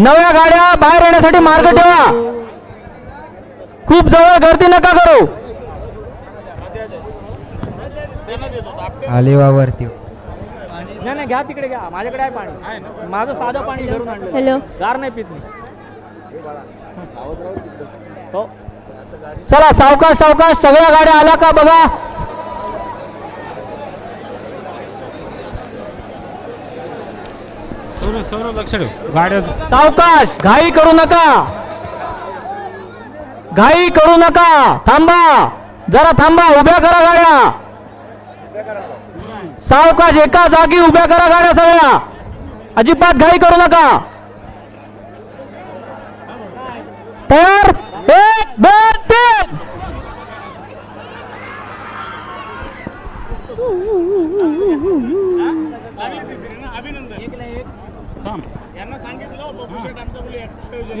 नव्या गाड्या बाहेर येण्यासाठी मार्ग ठेवा. खूप जवळ गर्दी नका करू. आले वरती. नाही नाही घ्या तिकडे घ्या. माझ्याकडे आहे पाणी. माझं साधं पाणी घरून आणलं. हॅलो. गार नाही पित मी. हो चला सावकाश सावकाश सगळ्या गाड्या आल्या का बघा? लक्ष ठेव. गाड्या सावकाश घाई करू नका. घाई करू नका. थांबा. जरा थांबा उभ्या करा गाड्या. सावकाश एका जागी उभ्या करा गाड्या सगळ्या. अजिबात घाई करू नका. तयार एक दोन तीन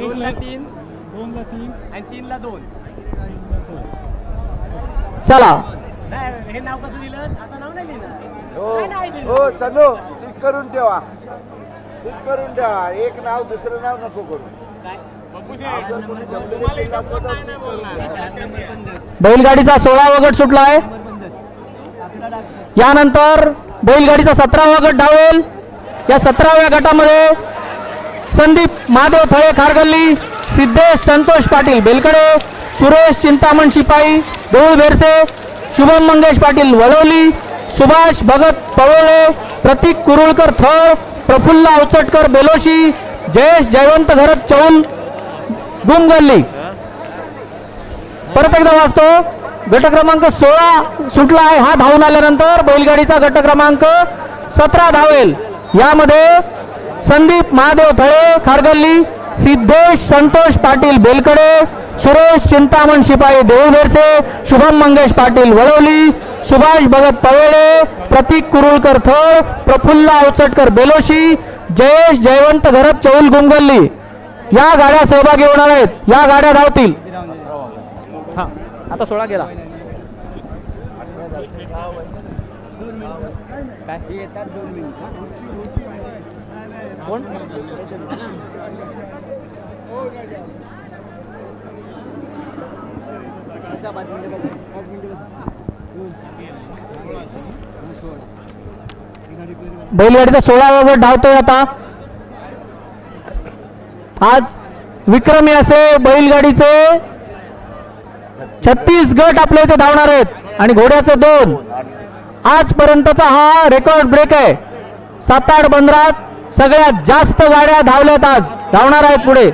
दोनला तीन. दोनला तीन. आणि तीनला दोन. चला. हे नाव कसं दिलं? आता नाव नाही लिहिलं. हो. हो सनो ठीक करून ठेवा. ठीक करून ठेवा. एक नाव दुसरं नाव नको करू. बैलगाडीचा सोळावा गट सुटला आहे. यानंतर बैलगाडीचा सतरावा गट धावेल. या सतराव्या गटामध्ये संदीप महादेव थळे खारगल्ली सिद्धेश संतोष पाटील बेलकडे सुरेश चिंतामण शिपाई देऊळ भेरसे शुभम मंगेश पाटील वळवली सुभाष भगत पवळे प्रतीक कुरुळकर थळ प्रफुल्ल अवचटकर बेलोशी जयेश जयवंत घरत चौल गुमगल्ली. परत एकदा वाचतो. गट क्रमांक सोळा सुटला आहे. हा धावून आल्यानंतर बैलगाडीचा गट क्रमांक सतरा धावेल. यामध्ये संदीप महादेव थळे खारगल्ली सिद्धेश संतोष पाटील बेलकडे सुरेश चिंतामण शिपाई देऊ बेरसे शुभम मंगेश पाटील वळवली सुभाष भगत पवेळे प्रतीक कुरुळकर थळ प्रफुल्ल अवचटकर बेलोशी जयेश जयवंत घरत चौल गुंगल्ली या गाड्या सहभागी होणार आहेत. या गाड्या धावतील. हा आता सोळा गेला. काय? कोण? बैलगाडीचा सोळा गट धावतोय आता. आज विक्रमी असे बैलगाडीचे छत्तीस गट आपल्या इथे धावणार आहेत आणि घोड्याचे दोन. आजपर्यंतचा हा रेकॉर्ड ब्रेक आहे. सात आठ बंदरात सगळ्यात जास्त गाड्या धावल्यात आज धावणार आहेत पुढे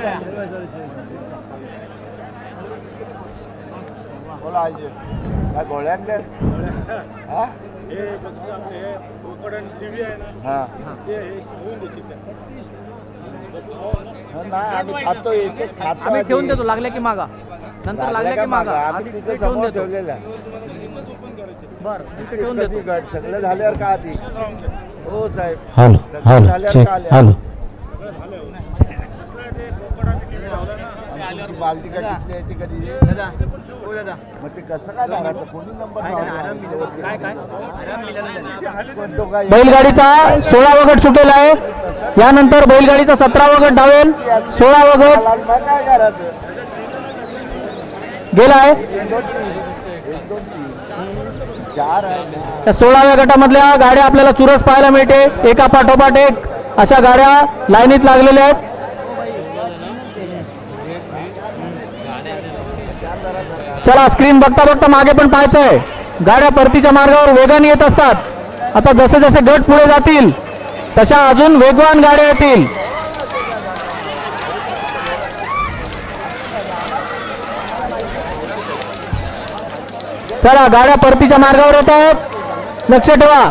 हा? हा. हा, आम्ही. ठेवून देतो लागल्या की मागा नंतर लागल्या का मागा ठेवून देतो. बर तिथे ठेवून कधी देतो गट सगळं झाल्यावर का आधी? हो साहेब. हॅलो सगळं हॅलो झाल्यावर चेक का आले? हॅलो. आणि तुमची बालटी का किती आहे ती कधी? मग ते कसं काय धरायचं कोणी नंबर काय काय कोणतो काय? बैलगाडीचा सोळावा गट सुटेला आहे. यानंतर बैलगाडीचा सतरावा गट धावेल सोळावा गट मग काय करायचं गेला आहे एक दोन तीन एक दोन तीन चार आहे ना या सोळाव्या गटामधल्या गाड्या आपल्याला चुरस पाहायला मिळते. एका पाठोपाठ एक अशा गाड्या लाईनीत लागलेल्या आहेत. चला स्क्रीन बघता बघता मागे पण पाहायचं आहे. गाड्या परतीच्या मार्गावर वेगाने येत असतात. आता जसे जसे गट पुढे जातील तशा अजून वेगवान गाड्या येतील. चला गाड्या परतीच्या मार्गावर येत आहेत. लक्ष ठेवा.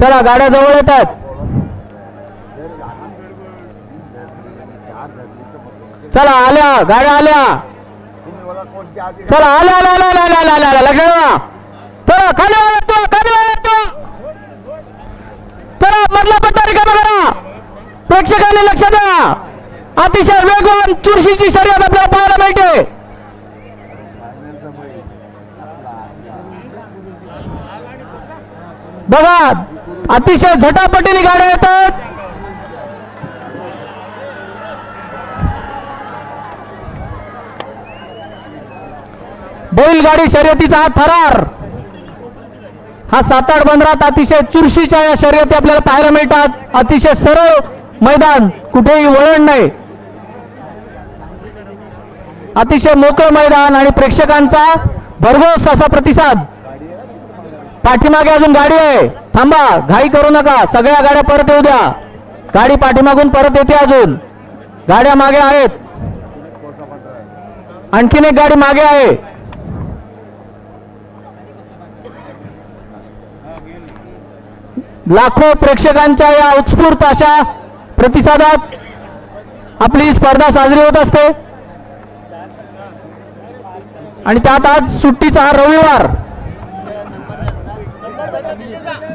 चला गाड्या जवळ येत आहेत. चला आल्या गाड्या आल्या. चला आल्या आल्या आल्या आल्या आल्या आल्या आल्या लक्ष ठेवा. चला खाली वाला तो खाली वाला चला मधला पत्ता रिकामा प्रेक्षकांनी लक्ष द्या. अतिशय वेगवान चुरशीची शर्यत आपल्याला पाहायला मिळते. बघा अतिशय झटापटीने गाड्या येतात. बैलगाडी शर्यतीचा हा थरार. हा साताड बंदरात अतिशय चुरशीच्या या शर्यती आपल्याला पाहायला मिळतात. अतिशय सरळ मैदान कुठेही वळण नाही. अतिशय मोकळं मैदान आणि प्रेक्षकांचा भरघोस असा प्रतिसाद. पाठीमागे अजून गाडी आहे. थांबा घाई करू नका. सगळ्या गाड्या परत येऊ द्या. गाडी पाठीमागून परत येते अजून. गाड्या मागे आहेत. आणखीन एक गाडी मागे आहे. लाखो प्रेक्षकांच्या या उत्स्फूर्त अशा प्रतिसादात आपली स्पर्धा साजरी होत असते. आणि त्यात आज सुट्टीचा हा रविवार.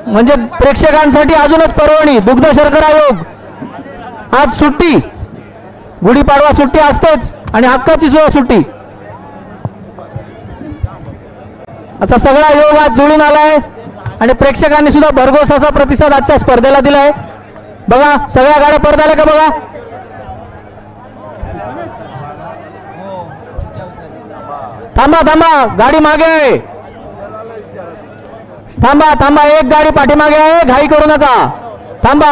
म्हणजे प्रेक्षकांसाठी अजूनच पर्वणी दुग्ध शर्करा आयोग आज सुट्टी. गुढीपाडवा सुट्टी असतेच आणि हक्काची सुद्धा सुट्टी. असा सगळा योग आज जुळून आलाय आणि प्रेक्षकांनी सुद्धा भरघोस असा प्रतिसाद आजच्या स्पर्धेला दिलाय. बघा सगळ्या गाड्या परत आल्या का बघा? थांबा थांबा गाडी मागे आहे. थांबा थांबा एक गाडी पाठीमागे आहे घाई करू नका. थांबा.